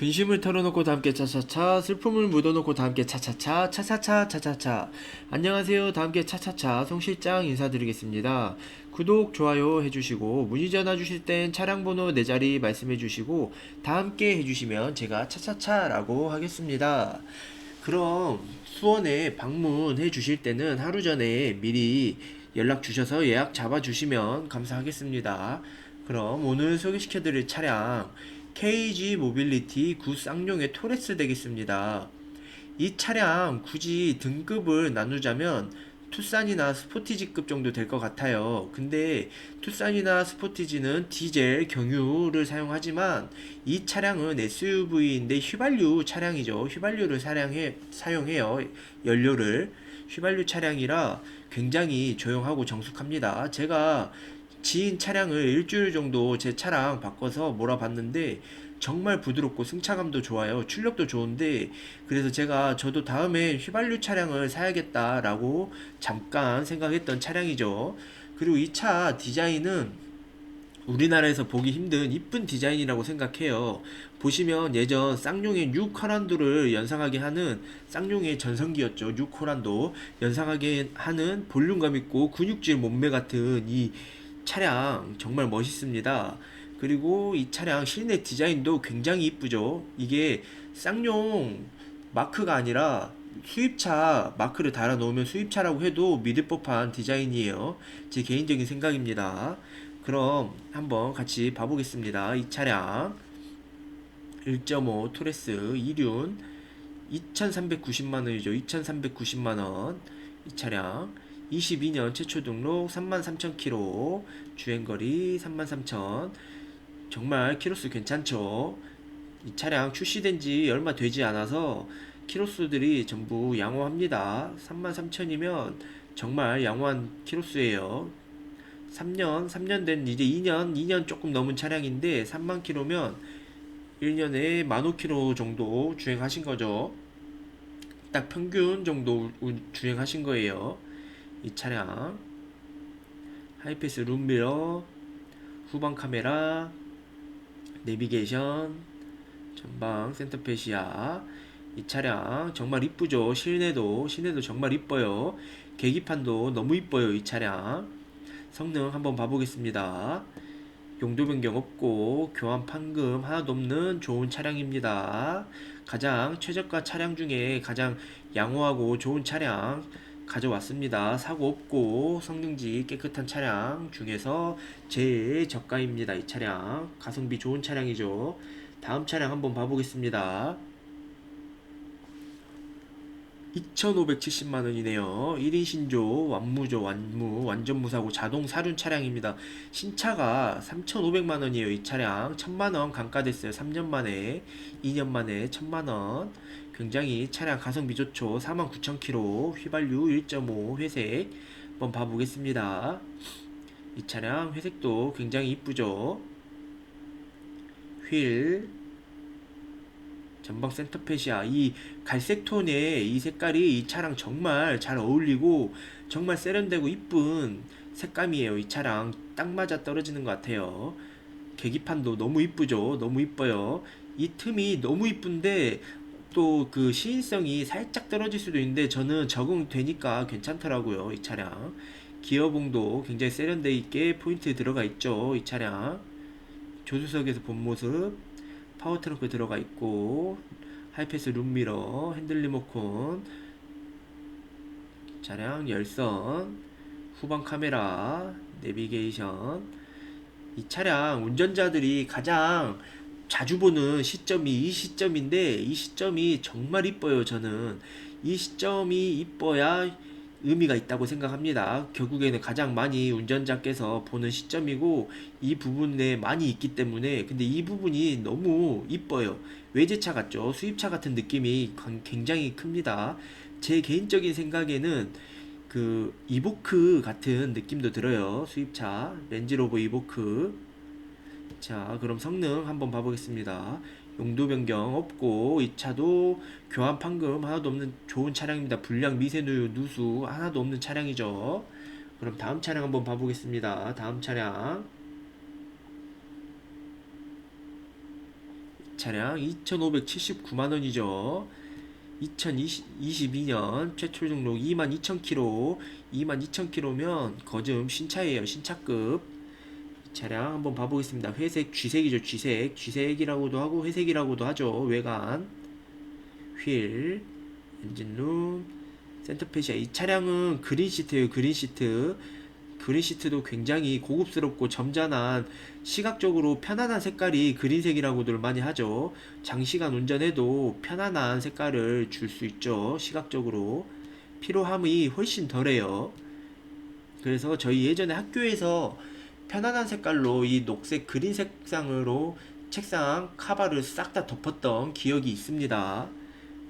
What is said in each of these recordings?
근심을 털어놓고 다 함께 차차차 슬픔을 묻어놓고 다 함께 차차차 차차차 차차차. 안녕하세요. 다 함께 차차차 송실장 인사드리겠습니다. 구독 좋아요 해주시고 문의 전화 주실 땐 차량 번호 네 자리 말씀해 주시고 다 함께 해주시면 제가 차차차 라고 하겠습니다. 그럼 수원에 방문해 주실 때는 하루 전에 미리 연락 주셔서 예약 잡아 주시면 감사하겠습니다. 그럼 오늘 소개시켜 드릴 차량 KG 모빌리티 구 쌍용의 토레스 되겠습니다. 이 차량 굳이 등급을 나누자면 투싼이나 스포티지급 정도 될 것 같아요. 근데 투싼이나 스포티지는 디젤 경유를 사용하지만 이 차량은 SUV인데 휘발유 차량이죠. 휘발유를 사용해, 사용해요. 연료를. 휘발유 차량이라 굉장히 조용하고 정숙합니다. 제가 지인 차량을 일주일 정도 제 차량 바꿔서 몰아봤는데 정말 부드럽고 승차감도 좋아요. 출력도 좋은데 그래서 제가 저도 다음에 휘발유 차량을 사야겠다라고 잠깐 생각했던 차량이죠. 그리고 이 차 디자인은 우리나라에서 보기 힘든 이쁜 디자인이라고 생각해요. 보시면 예전 쌍용의 뉴 카란도를 연상하게 하는 쌍용의 전성기였죠. 뉴 코란도 연상하게 하는 볼륨감 있고 근육질 몸매 같은 이 차량 정말 멋있습니다. 그리고 이 차량 실내 디자인도 굉장히 이쁘죠. 이게 쌍용 마크가 아니라 수입차 마크를 달아 놓으면 수입차라고 해도 믿을 법한 디자인이에요. 제 개인적인 생각입니다. 그럼 한번 같이 봐보겠습니다. 이 차량 1.5 토레스 2륜 2,390만 원이죠. 2,390만 원. 이 차량 22년 최초 등록 33,000km 주행거리 33,000 정말 키로수 괜찮죠? 이 차량 출시된 지 얼마 되지 않아서 키로수들이 전부 양호합니다. 33,000이면 정말 양호한 키로수예요. 3년 3년 된 이제 2년 2년 조금 넘은 차량인데 3만 킬로면 1년에 15,000km 정도 주행하신 거죠. 딱 평균 정도 주행하신 거예요 이 차량. 하이패스 룸미러 후방 카메라 내비게이션 전방 센터페시아. 이 차량 정말 이쁘죠? 실내도 실내도 정말 이뻐요. 계기판도 너무 이뻐요 이 차량. 성능 한번 봐보겠습니다. 용도 변경 없고 교환 판금 하나도 없는 좋은 차량입니다. 가장 최저가 차량 중에 가장 양호하고 좋은 차량 가져왔습니다. 사고 없고 성능지 깨끗한 차량 중에서 제일 저가입니다. 이 차량 가성비 좋은 차량이죠. 다음 차량 한번 봐보겠습니다. 2,570만 원이네요. 1인 신조, 완무조, 완무, 완전 무사고 자동 사륜 차량입니다. 신차가 3,500만 원이에요. 이 차량 1,000만 원 감가됐어요. 3년 만에, 2년 만에 1,000만 원. 굉장히 차량 가성비 좋죠. 49,000km, 휘발유 1.5 회색. 한번 봐보겠습니다. 이 차량 회색도 굉장히 이쁘죠. 휠, 전방 센터페시아 이 갈색 톤의 이 색깔이 이 차랑 정말 잘 어울리고 정말 세련되고 이쁜 색감이에요. 이 차랑 딱 맞아 떨어지는 것 같아요. 계기판도 너무 이쁘죠. 너무 이뻐요. 이 틈이 너무 이쁜데 또 그 시인성이 살짝 떨어질 수도 있는데 저는 적응되니까 괜찮더라고요. 이 차량. 기어봉도 굉장히 세련돼 있게 포인트 들어가 있죠. 이 차량. 조수석에서 본 모습 파워 트렁크 들어가 있고 하이패스 룸미러 핸들 리모컨 차량 열선 후방 카메라 내비게이션 이 차량 운전자들이 가장 자주 보는 시점이 이 시점인데 이 시점이 정말 이뻐요 저는 이 시점이 이뻐야 의미가 있다고 생각합니다. 결국에는 가장 많이 운전자께서 보는 시점이고 이 부분에 많이 있기 때문에 근데 이 부분이 너무 이뻐요. 외제차 같죠? 수입차 같은 느낌이 굉장히 큽니다. 제 개인적인 생각에는 그 이보크 같은 느낌도 들어요. 수입차 렌즈로버 이보크. 자, 그럼 성능 한번 봐보겠습니다. 용도 변경 없고 이 차도 교환 판금 하나도 없는 좋은 차량입니다. 불량 미세누유 누수 하나도 없는 차량이죠. 그럼 다음 차량 한번 봐보겠습니다. 다음 차량 차량 2,579만 원이죠. 2022년 최초 등록 22,000km, 22,000km면 거즘 신차예요. 신차급. 이 차량 한번 봐보겠습니다. 회색, 쥐색이죠. 쥐색. 쥐색이라고도 하고 회색이라고도 하죠. 외관. 휠, 엔진룸, 센터페시아. 이 차량은 그린 시트예요. 그린 시트. 그린 시트도 굉장히 고급스럽고 점잖한 시각적으로 편안한 색깔이 그린색이라고들 많이 하죠. 장시간 운전해도 편안한 색깔을 줄 수 있죠. 시각적으로. 피로함이 훨씬 덜해요. 그래서 저희 예전에 학교에서 편안한 색깔로 이 녹색 그린 색상으로 책상 카바를 싹 다 덮었던 기억이 있습니다.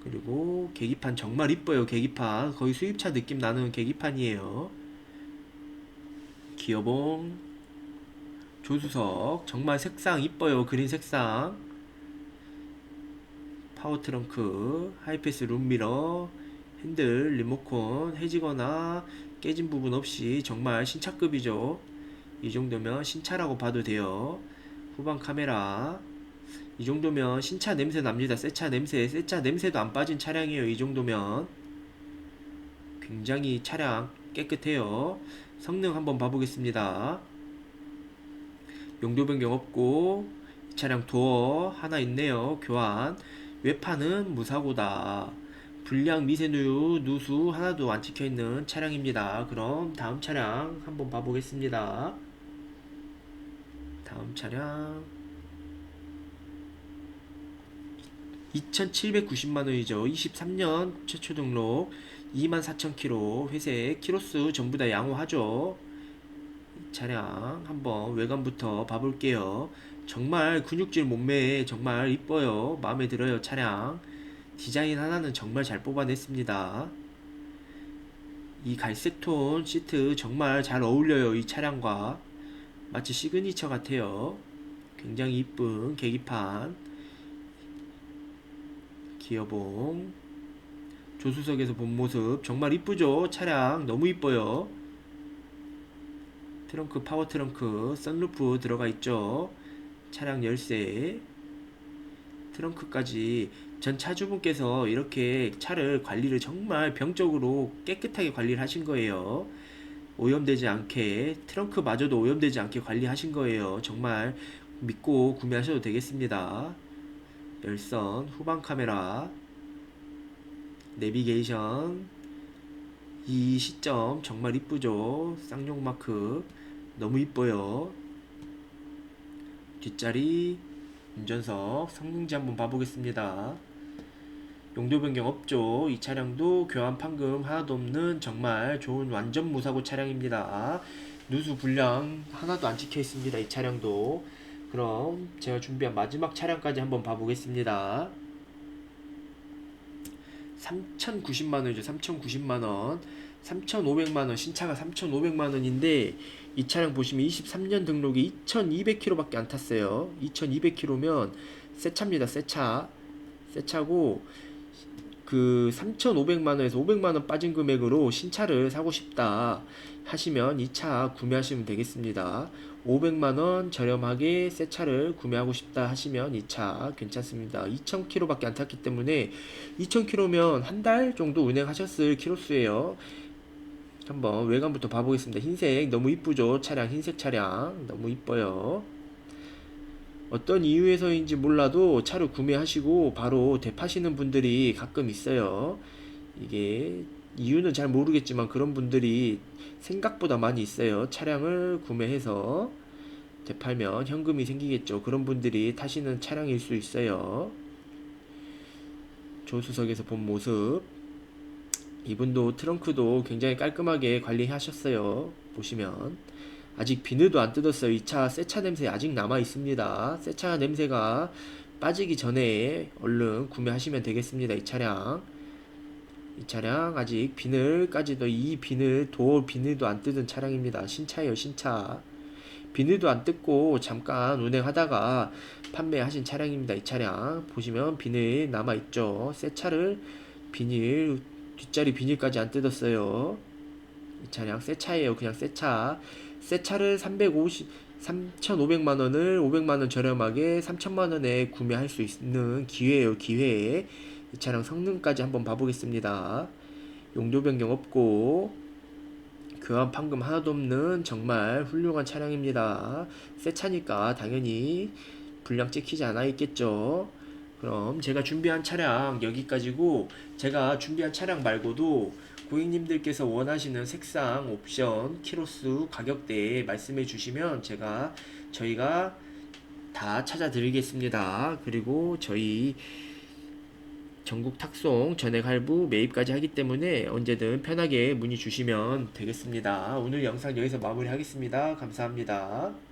그리고 계기판 정말 이뻐요. 계기판 거의 수입차 느낌 나는 계기판이에요. 기어봉 조수석 정말 색상 이뻐요. 그린 색상 파워 트렁크 하이패스 룸미러 핸들 리모컨 해지거나 깨진 부분 없이 정말 신차급이죠. 이 정도면 신차라고 봐도 돼요. 후방 카메라. 이 정도면 신차 냄새 납니다. 새차 냄새, 새차 냄새도 안 빠진 차량이에요. 이 정도면. 굉장히 차량 깨끗해요. 성능 한번 봐보겠습니다. 용도 변경 없고, 이 차량 도어 하나 있네요. 교환. 외판은 무사고다. 불량 미세누유 누수 하나도 안 찍혀 있는 차량입니다. 그럼 다음 차량 한번 봐보겠습니다. 다음 차량 2,790만 원이죠. 23년 최초 등록 24,000km 회색 키로수 전부 다 양호하죠. 이 차량 한번 외관부터 봐볼게요. 정말 근육질 몸매에 정말 이뻐요. 마음에 들어요. 차량 디자인 하나는 정말 잘 뽑아냈습니다. 이 갈색 톤 시트 정말 잘 어울려요. 이 차량과 마치 시그니처 같아요. 굉장히 이쁜 계기판. 기어봉. 조수석에서 본 모습. 정말 이쁘죠? 차량. 너무 이뻐요. 트렁크 파워 트렁크. 선루프 들어가 있죠? 차량 열쇠. 트렁크까지. 전 차주분께서 이렇게 차를 관리를 정말 병적으로 깨끗하게 관리를 하신 거예요 오염되지 않게 트렁크마저도 오염되지 않게 관리하신 거예요. 정말 믿고 구매하셔도 되겠습니다. 열선 후방 카메라 내비게이션 이 시점 정말 이쁘죠? 쌍용 마크. 너무 이뻐요. 뒷자리 운전석 성능지 한번 봐보겠습니다 용도 변경 없죠 이 차량도 교환 판금 하나도 없는 정말 좋은 완전 무사고 차량입니다 누수 불량 하나도 안 찍혀 있습니다 이 차량도 그럼 제가 준비한 마지막 차량까지 한번 봐보겠습니다 3,090만원이죠. 3,090만원. 3,500만원. 신차가 3,500만원인데, 이 차량 보시면 23년 등록이 2,200km밖에 안 탔어요. 2,200km면 새 차입니다. 새 차. 새 차고, 그 3,500만 원에서 500만 원 빠진 금액으로 신차를 사고 싶다 하시면 이 차 구매하시면 되겠습니다. 500만 원 저렴하게 새 차를 구매하고 싶다 하시면 이 차 괜찮습니다. 2,000km밖에 안 탔기 때문에 2,000km면 한 달 정도 운행하셨을 키로수예요. 한번 외관부터 봐보겠습니다. 흰색 너무 이쁘죠? 차량 흰색 차량 너무 이뻐요. 어떤 이유에서인지 몰라도 차를 구매하시고 바로 대파시는 분들이 가끔 있어요. 이게 이유는 잘 모르겠지만 그런 분들이 생각보다 많이 있어요. 차량을 구매해서 되팔면 현금이 생기겠죠. 그런 분들이 타시는 차량일 수 있어요. 조수석에서 본 모습. 이분도 트렁크도 굉장히 깔끔하게 관리하셨어요. 보시면. 아직 비늘도 안 뜯었어요. 이차새차 냄새 아직 남아 있습니다. 새차 냄새가 빠지기 전에 얼른 구매하시면 되겠습니다. 이 차량. 이 차량 아직 비늘까지도 이 비늘 도어 비늘도 안 뜯은 차량입니다. 신차예요, 신차. 비늘도 안 뜯고 잠깐 운행하다가 판매하신 차량입니다. 이 차량 보시면 비늘 남아 있죠. 새 차를 비닐 뒷자리 비닐까지 안 뜯었어요. 이 차량 새 차예요. 그냥 새 차. 새 차를 350 3,500만 원을 500만 원 저렴하게 3천만 원에 구매할 수 있는 기회예요, 기회. 이 차량 성능까지 한번 봐보겠습니다. 용도 변경 없고 교환 판금 하나도 없는 정말 훌륭한 차량입니다. 새 차니까 당연히 불량 찍히지 않아 있겠죠. 그럼 제가 준비한 차량 여기까지고 제가 준비한 차량 말고도 고객님들께서 원하시는 색상, 옵션, 키로수, 가격대 말씀해 주시면 제가 저희가 다 찾아드리겠습니다. 그리고 저희 전국 탁송, 전액 할부, 매입까지 하기 때문에 언제든 편하게 문의 주시면 되겠습니다. 오늘 영상 여기서 마무리하겠습니다. 감사합니다.